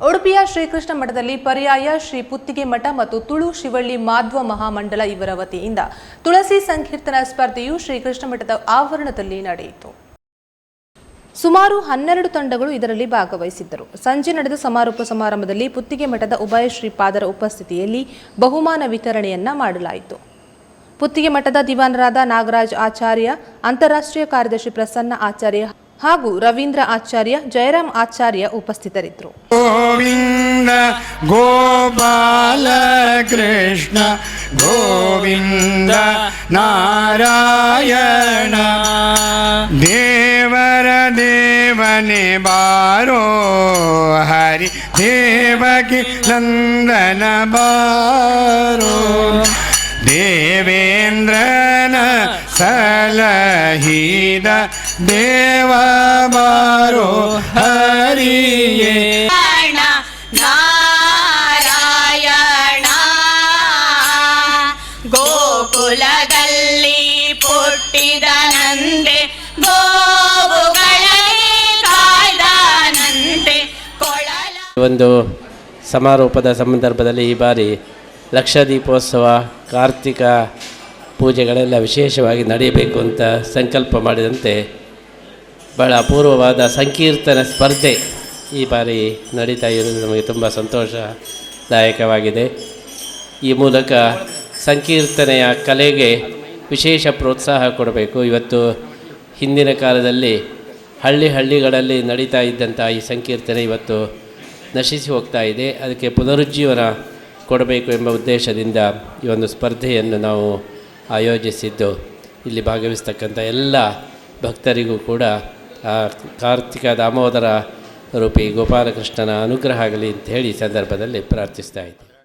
ಉಡುಪಿಯ ಶ್ರೀಕೃಷ್ಣ ಮಠದಲ್ಲಿ ಪರ್ಯಾಯ ಶ್ರೀ ಪುತ್ತಿಗೆ ಮಠ ಮತ್ತು ತುಳು ಶಿವಳ್ಳಿ ಮಾಧ್ವ ಮಹಾಮಂಡಲ ಇವರ ವತಿಯಿಂದ ತುಳಸಿ ಸಂಕೀರ್ತನಾ ಸ್ಪರ್ಧೆಯು ಶ್ರೀಕೃಷ್ಣ ಮಠದ ಆವರಣದಲ್ಲಿ ನಡೆಯಿತು. ಸುಮಾರು ಹನ್ನೆರಡು ತಂಡಗಳು ಇದರಲ್ಲಿ ಭಾಗವಹಿಸಿದ್ದರು. ಸಂಜೆ ನಡೆದ ಸಮಾರೋಪ ಸಮಾರಂಭದಲ್ಲಿ ಪುತ್ತಿಗೆ ಮಠದ ಉಭಯ ಶ್ರೀಪಾದರ ಉಪಸ್ಥಿತಿಯಲ್ಲಿ ಬಹುಮಾನ ವಿತರಣೆಯನ್ನ ಮಾಡಲಾಯಿತು. ಪುತ್ತಿಗೆ ಮಠದ ದಿವಾನರಾದ ನಾಗರಾಜ್ ಆಚಾರ್ಯ, ಅಂತಾರಾಷ್ಟ್ರೀಯ ಕಾರ್ಯದರ್ಶಿ ಪ್ರಸನ್ನ ಆಚಾರ್ಯ ಹಾಗೂ ರವೀಂದ್ರ ಆಚಾರ್ಯ, ಜಯರಾಮ್ ಆಚಾರ್ಯ ಉಪಸ್ಥಿತರಿದ್ದರು. ಗೋವಿಂದ ಗೋಪಾಲ ಕೃಷ್ಣ ಗೋವಿಂದ ನಾರಾಯಣ. ದೇವರ ದೇವನೇ ಬಾರೋ ಹರಿ, ದೇವಕಿ ನಂದನ ಬಾರೋ. ದೇವೇಂದ್ರನ ಸಲಹಿದ ದೇವ ಬಾರೋ ಹರಿಯೇ. ನಾರಾಯಣ ನಾರಾಯಣ. ಗೋಕುಲದಲ್ಲಿ ಪುಟ್ಟಿದ ನಂದೆ ಒಂದು ಸಮಾರೋಪದ ಸಂದರ್ಭದಲ್ಲಿ ಈ ಬಾರಿ ಲಕ್ಷದೀಪೋತ್ಸವ ಕಾರ್ತಿಕ ಪೂಜೆಗಳೆಲ್ಲ ವಿಶೇಷವಾಗಿ ನಡೆಯಬೇಕು ಅಂತ ಸಂಕಲ್ಪ ಮಾಡಿದಂತೆ ಬಹಳ ಅಪೂರ್ವವಾದ ಸಂಕೀರ್ತನ ಸ್ಪರ್ಧೆ ಈ ಬಾರಿ ನಡೀತಾ ಇರೋದು ನಮಗೆ ತುಂಬ ಸಂತೋಷದಾಯಕವಾಗಿದೆ. ಈ ಮೂಲಕ ಸಂಕೀರ್ತನೆಯ ಕಲೆಗೆ ವಿಶೇಷ ಪ್ರೋತ್ಸಾಹ ಕೊಡಬೇಕು. ಇವತ್ತು ಹಿಂದಿನ ಕಾಲದಲ್ಲಿ ಹಳ್ಳಿ ಹಳ್ಳಿಗಳಲ್ಲಿ ನಡೀತಾ ಇದ್ದಂಥ ಈ ಸಂಕೀರ್ತನೆ ಇವತ್ತು ನಶಿಸಿ ಹೋಗ್ತಾ ಇದೆ. ಅದಕ್ಕೆ ಪುನರುಜ್ಜೀವನ ಕೊಡಬೇಕು ಎಂಬ ಉದ್ದೇಶದಿಂದ ಈ ಒಂದು ಸ್ಪರ್ಧೆಯನ್ನು ನಾವು ಆಯೋಜಿಸಿದ್ದು. ಇಲ್ಲಿ ಭಾಗವಹಿಸ್ತಕ್ಕಂಥ ಎಲ್ಲ ಭಕ್ತರಿಗೂ ಕೂಡ ಕಾರ್ತಿಕ ದಾಮೋದರ ರೂಪಿ ಗೋಪಾಲಕೃಷ್ಣನ ಅನುಗ್ರಹ ಆಗಲಿ ಅಂತ ಹೇಳಿ ಸಂದರ್ಭದಲ್ಲಿ ಪ್ರಾರ್ಥಿಸ್ತಾ ಇದ್ದೀನಿ